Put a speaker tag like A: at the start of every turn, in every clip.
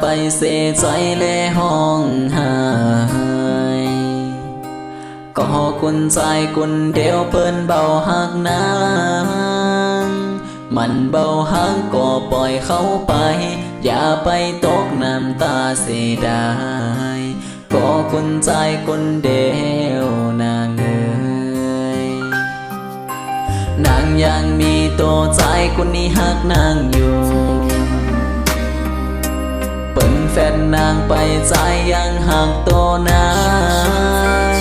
A: ไปเสียใจและห้องไห้ก็คุณใจคุณเดียวเปิ้นเบาหักนางมันเบาหักก็ปล่อยเขาไป อย่าไปตกน้ำตาเสียดายก็คุณใจคนเดียวนางเอ๋ยนางยังมีตัวใจคนนี้หักนางอยู่ แฟนนางไปใจยังหักตัวนาง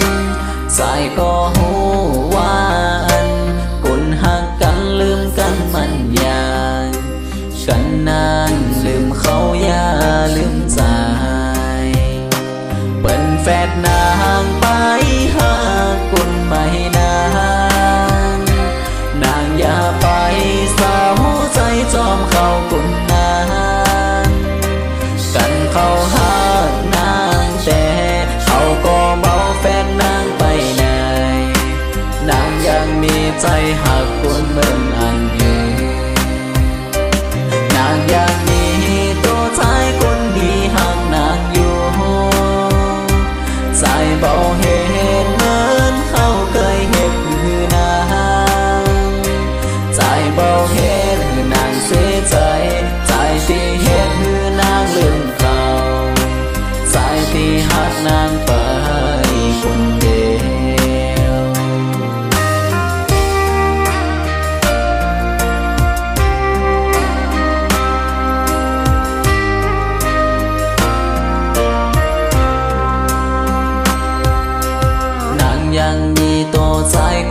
A: ใจก็หูว่าอันกุนหักกันลืมกันมันยากกันนานลืมเขาอย่าลืมใจเปิ้นแฟดนางไปหากุ เขาหานางแต่เขาก็เมาแฟนนางไปไหนนางยังมีใจหักคนเหมือนอันอื่นนางยัง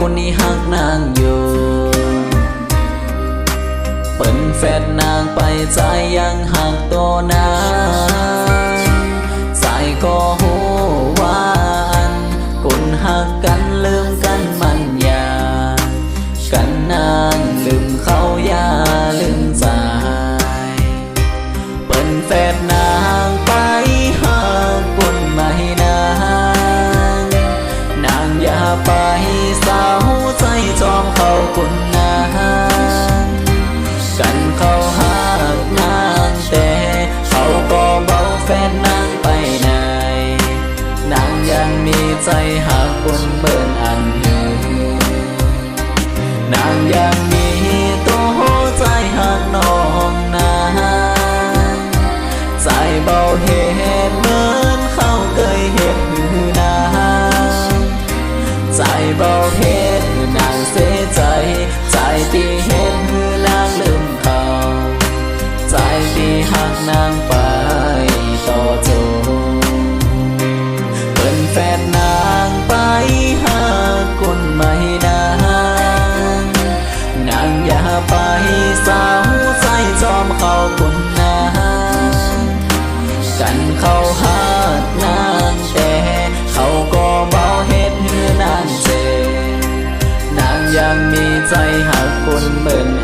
A: คนนี้หักนางอยู่เปิ้นแฟนนางไปใจยังหักตัวนาง nàng hề nàng giang mi tô dài na dài bao hề mơn khao cây hết na dài bao hết nàng sẽ chạy chạy đi hết nàng lưng khao chạy đi hạt nàng คนเหมือน